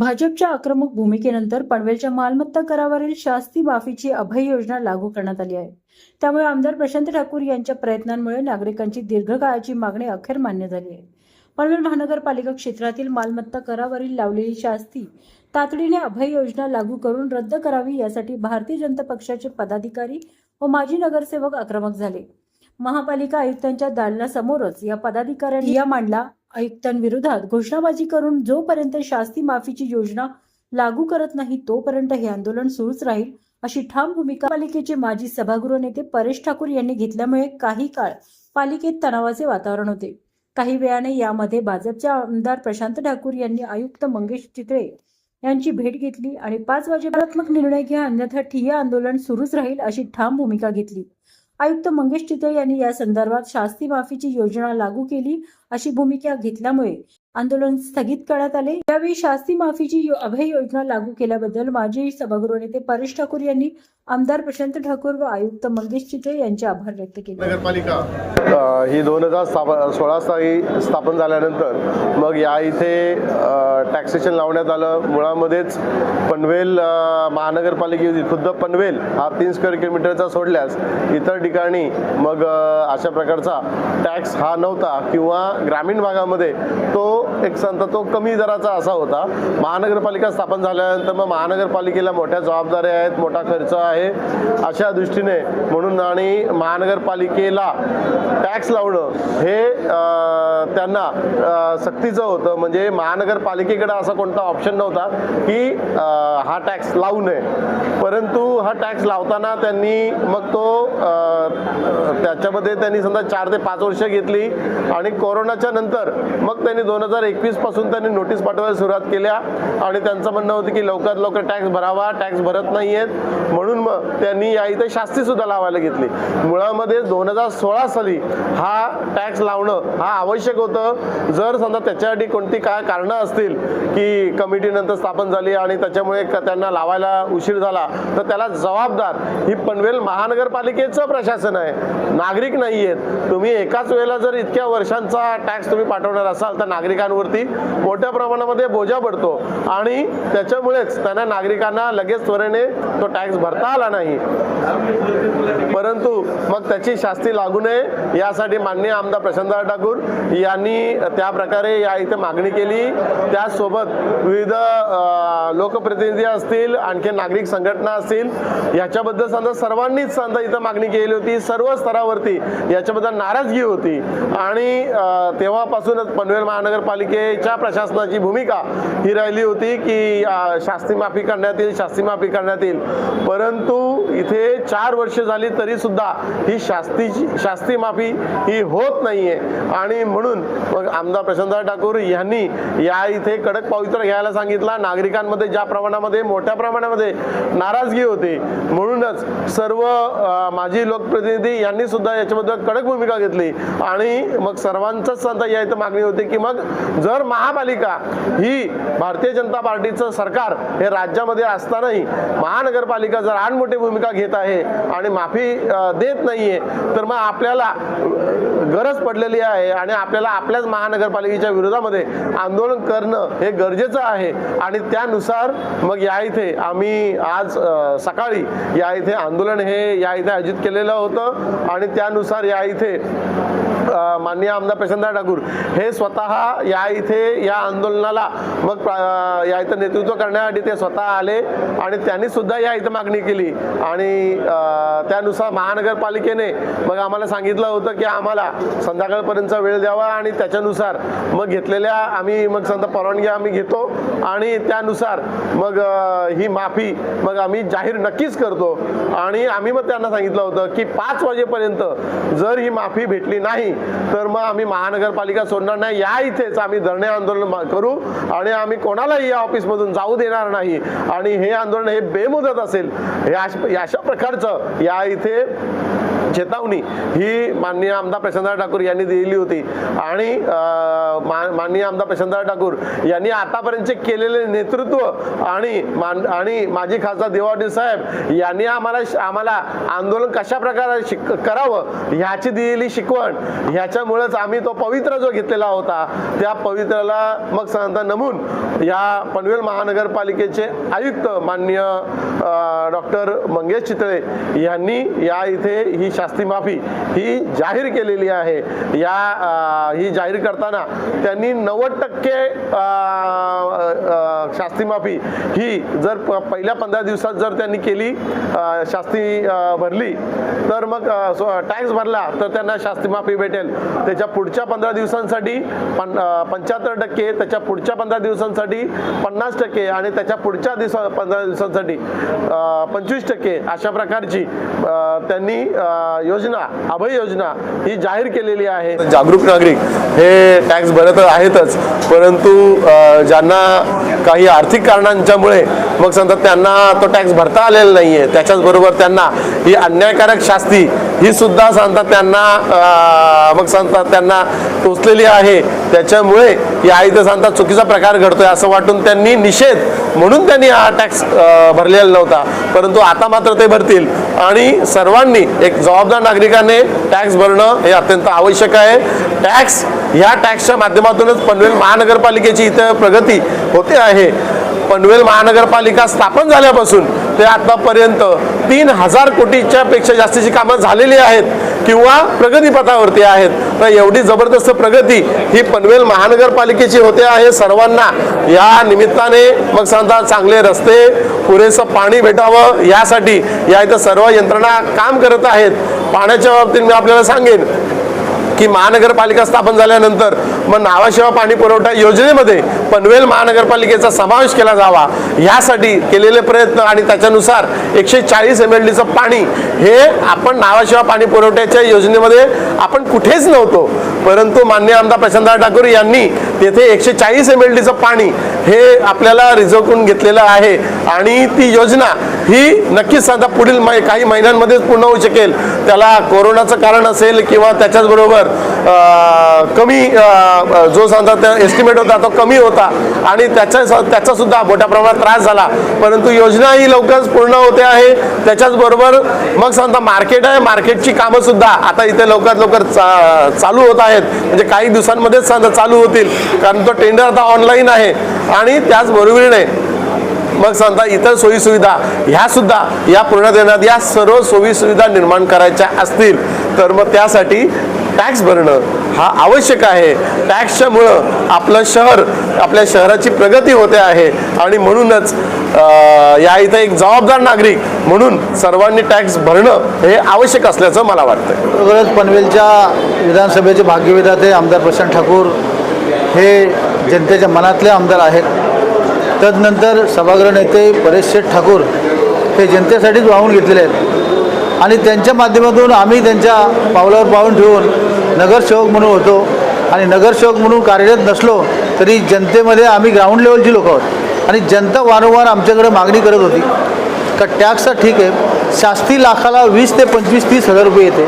भाजपच्या आक्रमक भूमिकेनंतर पनवेलच्या मालमत्ता करावरील शास्ती माफीची अभय योजना लागू करण्यात आली आहे. त्यामुळे आमदार प्रशांत ठाकूर यांच्या प्रयत्नांमुळे नागरिकांची दीर्घकाळाची मागणी अखेर मान्य झाली आहे. पनवेल महानगरपालिका क्षेत्रातील मालमत्ता करावरील लावलेली शास्ती तातडीने अभय योजना लागू करून रद्द करावी यासाठी भारतीय जनता पक्षाचे पदाधिकारी व माजी नगरसेवक आक्रमक झाले. महापालिका आयुक्तांच्या दालनासमोरच या पदाधिकाऱ्यांनी या मांडला. आयुक्तांविरोधात घोषणाबाजी करून जोपर्यंत शास्ती माफीची योजना लागू करत नाही तोपर्यंत हे आंदोलन सुरूच राहील अशी ठाम भूमिका पालिकेचे माजी सभागृह नेते परेश ठाकूर यांनी घेतल्यामुळे काही काळ पालिकेत तणावाचे वातावरण होते. काही वेळाने यामध्ये भाजपचे आमदार प्रशांत ठाकूर यांनी आयुक्त मंगेश चितळे यांची भेट घेतली आणि पाच वाजेपात्मक निर्णय घ्या अन्यथा ठिय्या आंदोलन सुरूच राहील अशी ठाम भूमिका घेतली. आयुक्त मंगेश चितळे यांनी या संदर्भात शास्ती माफीची योजना लागू केली अशी भूमिका घेतल्यामुळे आंदोलन स्थगित करण्यात आले. यावेळी शास्ती माफीची यो- अभय योजना लागू केल्याबद्दल माजी सभागृह नेते परेश ठाकूर यांनी आमदार प्रशांत ठाकूर व आयुक्त मंगेश चितळे यांचे आभार व्यक्त केले. नगरपालिका. ही दोन हजार स्थाप सोळा साली स्थापन झाल्यानंतर मग या इथे टॅक्सेशन लावण्यात आलं. मुळामध्येच पनवेल अ, महानगरपालिकेची खुद्द पनवेल हा तीन स्क्वेअर किलोमीटरचा सोडल्यास इतर ठिकाणी मग अशा प्रकारचा टॅक्स हा नव्हता किंवा ग्रामीण भागामध्ये तो एक संत तो कमी दराचा असा होता. महानगरपालिका स्थापन झाल्यानंतर मग महानगरपालिकेला मोठ्या जबाबदाऱ्या आहेत मोठा खर्च आहे अशा दृष्टीने म्हणून आणि महानगरपालिकेला टॅक्स लावणं हे त्यांना सक्तीचं होतं. म्हणजे महानगरपालिकेकडे असा कोणता ऑप्शन नव्हता की हा टॅक्स लावू नये. परंतु हा टॅक्स लावताना त्यांनी मग तो त्याच्यामध्ये त्यांनी समजा चार ते पाच वर्ष घेतली आणि कोरोनाच्या नंतर मग त्यांनी दोन हजार एकवीसपासून त्यांनी नोटीस पाठवायला सुरुवात केल्या आणि त्यांचं म्हणणं होतं की लवकरात लवकर टॅक्स भरावा टॅक्स भरत नाही आहेत म्हणून मग त्यांनी या इथे शास्ती सुद्धा लावायला घेतली. मुळामध्ये दोन हजार सोळा साली हा टॅक्स लावणं हा आवश्यक होतं. जर समजा त्याच्यासाठी कोणती काय कारणं असतील की कमिटी नंतर स्थापन झाली आणि त्याच्यामुळे त्यांना लावायला उशीर झाला तर त्याला जबाबदार ही पनवेल महानगरपालिकेचं प्रशासन आहे. नागरिक नाही आहेत तुम्ही एकाच वेळेला जर इतक्या वर्षांचा टॅक्स तुम्ही पाठवणार असाल तर नागरिकांवरती मोठ्या प्रमाणामध्ये बोजा पडतो. आणि त्याच्यामुळेच त्यांना नागरिकांना लगेच त्वरेने तो टॅक्स भरता आला नाही. परंतु मग त्याची शास्ती लागू नये यासाठी माननीय आमदार प्रशांत ठाकूर यांनी त्या प्रकारे या इथे मागणी केली. त्याचसोबत विविध लोकप्रतिनिधी असतील आणखी नागरिक संघटना असतील याच्याबद्दल समजा सर्वांनीच समजा इथं मागणी केली होती. सर्व स्तरावरती याच्याबद्दल नाराजगी होती. आणि तेव्हापासूनच पनवेल महापालिकेच्या प्रशासनाची भूमिका ही राहिली होती की शास्तीमाफी शास्ती माफी करण्यात येईल शास्ती माफी करण्यात येईल. परंतु इथे चार वर्ष झाली तरी सुद्धा ही शास्तीची शास्ती माफी ही होत नाहीये. आणि म्हणून मग आमदार प्रशांत ठाकूर यांनी या इथे कडक पवित्र घ्यायला सांगितला. नागरिकांमध्ये ज्या प्रमाणामध्ये मोठ्या प्रमाणामध्ये नाराजगी होती म्हणूनच सर्व माजी लोकप्रतिनिधी यांनी सुद्धा याच्याबद्दल कडक भूमिका घेतली. आणि मग सर्वांचंच आता या इथं मागणी होती की मग जर महापालिका ही भारतीय जनता पार्टीचं सरकार हे राज्यामध्ये असतानाही महानगरपालिका जर आडमोठी भूमिका घेत आहे आणि माफी देत नाहीये तर मग आपल्याला गरज पडलेली आहे आणि आपल्याला आपल्याच महानगरपालिकेच्या विरोधामध्ये आंदोलन करणं हे गरजेचं आहे. आणि त्यानुसार मग या इथे आम्ही आज सकाळी या इथे आंदोलन हे या इथे आयोजित केलेलं होतं आणि त्यानुसार या इथे माननीय आमदार प्रशांत ठाकूर हे स्वतः या इथे या आंदोलनाला मग या इथं नेतृत्व करण्यासाठी ते स्वतः आले आणि त्यांनी सुद्धा या इथं मागणी केली. आणि त्यानुसार महानगरपालिकेने मग आम्हाला सांगितलं होतं की आम्हाला संध्याकाळपर्यंतचा वेळ द्यावा आणि त्याच्यानुसार मग घेतलेल्या आम्ही मग समजा परवानगी आम्ही घेतो आणि त्यानुसार मग ही माफी मग आम्ही जाहीर नक्कीच करतो. आणि आम्ही मग त्यांना सांगितलं होतं की पाच वाजेपर्यंत जर ही माफी भेटली नाही तर मग आम्ही महानगरपालिका सोडणार नाही. या इथेच आम्ही धरणे आंदोलन करू आणि आम्ही कोणालाही या ऑफिसमधून जाऊ देणार नाही. आणि हे आंदोलन हे बेमुदत असेल. हे अशा प्रकारचं या इथे चेतावणी ही माननीय आमदार प्रशांत ठाकूर यांनी दिलेली होती. आणि माननीय आमदार प्रशांतराव ठाकूर यांनी आतापर्यंतचे केलेले नेतृत्व आणि मान आणि माजी खासदार देवावडी साहेब यांनी आम्हाला आम्हाला आंदोलन कशा प्रकारे शिक करावं ह्याची दिलेली शिकवण. ह्याच्यामुळेच आम्ही तो पवित्र जो घेतलेला होता त्या पवित्राला मग सांगता नमून या पनवेल महानगरपालिकेचे आयुक्त माननीय डॉक्टर मंगेश चितळे यांनी या इथे ही शास्ती माफी ही जाहीर केलेली आहे. या ही जाहीर करताना त्यांनी नव्वद टक्के शास्तीमाफी ही जर पहिल्या पंधरा दिवसात जर त्यांनी केली शास्ती भरली तर मग टॅक्स भरला तर त्यांना शास्तीमाफी भेटेल. त्याच्या पुढच्या पंधरा दिवसांसाठी पन पंच्याहत्तर टक्के त्याच्या पुढच्या पंधरा दिवसांसाठी पन्नास टक्के आणि त्याच्या पुढच्या दिवसा पंधरा दिवसांसाठी पंचवीस टक्के अशा प्रकारची त्यांनी योजना अभय योजना ही जाहीर केलेली आहे. जागरूक नागरिक हे टॅक्स भरत आहेतच. परंतु ज्यांना काही आर्थिक कारणांच्यामुळे मग सांगतात त्यांना तो टॅक्स भरता आलेला नाही आहे त्याच्याचबरोबर त्यांना ही अन्यायकारक शास्ती ही सुद्धा सांगतात त्यांना मग सांगतात त्यांना टोचलेली आहे. त्याच्यामुळे या इथं सांगतात चुकीचा प्रकार घडतोय असं वाटून त्यांनी निषेध म्हणून त्यांनी हा टॅक्स भरलेला नव्हता. परंतु आता मात्र ते भरतील. आणि सर्वांनी एक जबाबदार नागरिकाने टॅक्स भरणं हे अत्यंत आवश्यक आहे. टॅक्स या टॅक्सच्या माध्यमातूनच पनवेल महानगरपालिकेची इथं प्रगती होते आहे. पनवेल महानगरपालिका स्थापन झाल्यापासून ते आतापर्यंत तीन हजार कोटीच्या पेक्षा जास्तीची कामं झालेली आहेत किंवा प्रगतीपथावरती आहेत. तर एवढी जबरदस्त प्रगती ही पनवेल महानगरपालिकेची होते आहे. सर्वांना या निमित्ताने मग सांगता चांगले रस्ते पुरेसं पाणी भेटावं यासाठी या इथं सर्व यंत्रणा काम करत आहेत. पाण्याच्या बाबतीत मी आपल्याला सांगेन की महानगरपालिका स्थापन झाल्यानंतर मग नावाशिवा पाणी पुरवठा योजनेमध्ये पनवेल महानगरपालिकेचा समावेश केला जावा. यासाठी केलेले प्रयत्न आणि त्याच्यानुसार एकशे चाळीस एम एल डीचं पाणी हे आपण नावाशिवा पाणी पुरवठ्याच्या योजनेमध्ये आपण कुठेच नव्हतो. परंतु मान्य आमदार प्रशांतराव ठाकूर यांनी तेथे एकशे चाळीस एम एल डीचं पाणी हे आपल्याला रिझर्व करून घेतलेलं आहे. आणि ती योजना ही नक्कीच साधा पुढील काही महिन्यांमध्येच पूर्ण होऊ शकेल. त्याला कोरोनाचं कारण असेल किंवा त्याच्याचबरोबर कमी जो सांगता एस्टिमेट होता तो कमी होता. आणि त्याच्या त्याचा सुद्धा मोठ्या प्रमाणात त्रास झाला. परंतु योजना ही लवकरच पूर्ण होते आहे. त्याच्याच बरोबर मग सांगता मार्केट आहे. मार्केटची कामं सुद्धा आता इथे लवकरात लवकर चा- चालू होत आहेत. म्हणजे काही दिवसांमध्येच सांगता चालू होतील. कारण तो टेंडर आता ऑनलाईन आहे. आणि त्याचबरोबरीने मग सांगता इतर सोयीसुविधा ह्या सुद्धा या पूर्ण देण्यात या सर्व सोयीसुविधा निर्माण करायच्या असतील. तर मग त्यासाठी टॅक्स भरणं हा आवश्यक आहे. टॅक्सच्यामुळं आपलं शहर आपल्या शहराची प्रगती होते आहे. आणि म्हणूनच या इथं एक जबाबदार नागरिक म्हणून सर्वांनी टॅक्स भरणं हे आवश्यक असल्याचं मला वाटतं बरोबरच पनवेलच्या विधानसभेचे भाग्यविधाते आमदार प्रशांत ठाकूर हे जनतेच्या मनातले आमदार आहेत. तदनंतर सभागृह नेते परेश शेठ ठाकूर हे जनतेसाठीच वाहून घेतलेले आहेत. आणि त्यांच्या माध्यमातून आम्ही त्यांच्या पावलावर पाहून ठेवून नगरसेवक म्हणून होतो आणि नगरसेवक म्हणून कार्यरत नसलो तरी जनतेमध्ये आम्ही ग्राउंड लेवलची लोक आहोत. आणि जनता वारंवार आमच्याकडे मागणी करत होती. का टॅक्सचा ठीक आहे. शास्ती लाखाला वीस ते पंचवीस तीस हजार रुपये येते.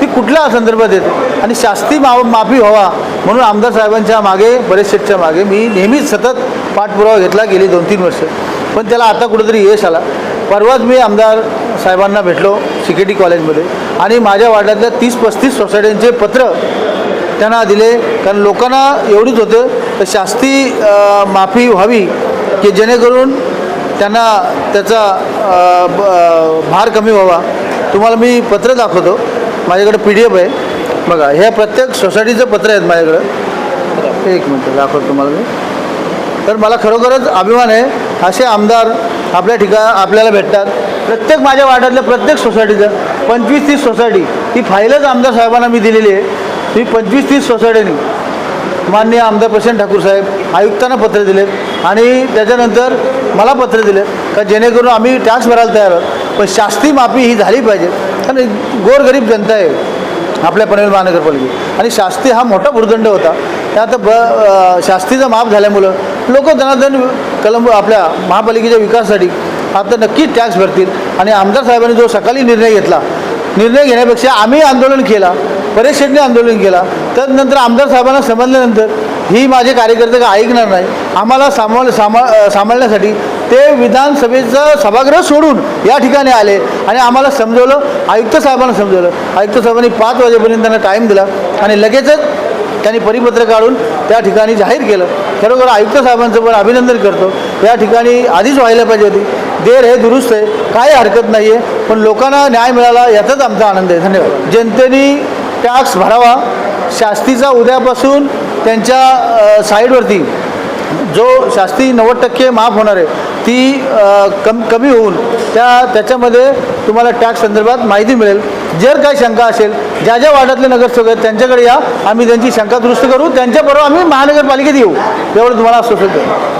ती कुठल्या संदर्भात येते? आणि शास्ती मा माफी व्हावा म्हणून आमदार साहेबांच्या मागे बरेच शेटच्या मागे मी नेहमीच सतत पाठपुरावा घेतला गेली दोन तीन वर्ष. पण त्याला आता कुठंतरी यश आला. परवाच मी आमदार साहेबांना भेटलो. टी कॉलेजमध्ये. आणि माझ्या वार्डातल्या तीस पस्तीस सोसायट्यांचे पत्र त्यांना दिले. कारण लोकांना एवढीच होतं तर शास्ती माफी व्हावी की जेणेकरून त्यांना त्याचा ब- भार कमी व्हावा. तुम्हाला मी पत्र दाखवतो. माझ्याकडे पी डी एफ आहे. बघा ह्या प्रत्येक सोसायटीचं पत्र आहेत माझ्याकडं. एक मिनटं दाखवतो तुम्हाला मी. तर मला खरोखरच अभिमान आहे. असे आमदार आपल्या ठिका आपल्याला भेटतात. प्रत्येक माझ्या वाड्यातल्या प्रत्येक सोसायटीचं पंचवीस तीस सोसायटी ही फाईलच आमदार साहेबांना मी दिलेली आहे. मी पंचवीस तीस सोसायटीने माननीय आमदार प्रशांत ठाकूर साहेब आयुक्तांना पत्र दिले आणि त्याच्यानंतर मला पत्र दिले का जेणेकरून आम्ही टॅक्स भरायला तयार आहोत. पण शास्ती माफी ही झाली पाहिजे. कारण गोरगरीब जनता आहे. आपल्या पनवेल महानगरपालिकेत. आणि शास्ती हा मोठा भूर्दंड होता. त्यात ब शास्तीचा शास्तीचं माफ झाल्यामुळं लोक धनाधन कलंब आपल्या महापालिकेच्या विकासासाठी आता नक्कीच टॅक्स भरतील. आणि आमदार साहेबांनी जो सकाळी निर्णय घेतला निर्णय घेण्यापेक्षा आम्ही आंदोलन केला परेशने आंदोलन केला. त्यानंतर आमदार साहेबांना समजल्यानंतर ही माझे कार्यकर्ते का ऐकणार नाही. आम्हाला सांभाळ सांभाळ सांभाळण्यासाठी ते विधानसभेचं सभागृह सोडून या ठिकाणी आले आणि आम्हाला समजवलं आयुक्त साहेबांना समजवलं. आयुक्त साहेबांनी पाच वाजेपर्यंत त्यांना टाईम दिला आणि लगेचच त्यांनी परिपत्र काढून त्या ठिकाणी जाहीर केलं. खरोखर आयुक्त साहेबांचं पण अभिनंदन करतो. या ठिकाणी आधीच व्हायला पाहिजे होती. देर हे दुरुस्त आहे. काही हरकत नाही आहे पण लोकांना न्याय मिळाला याचाच आमचा आनंद आहे. धन्यवाद. जनतेने टॅक्स भरावा. शास्तीचा उद्यापासून त्यांच्या साईडवरती जो शास्ती नव्वद टक्के माफ होणार आहे ती कम कमी होऊन त्या त्याच्यामध्ये तुम्हाला टॅक्स संदर्भात माहिती मिळेल. जर काही शंका असेल ज्या ज्या वार्डातले नगरसेवक आहेत त्यांच्याकडे या. आम्ही त्यांची शंका दुरुस्त करू. त्यांच्याबरोबर आम्ही महानगरपालिकेत येऊ. एवढं तुम्हाला आश्वासन देतो.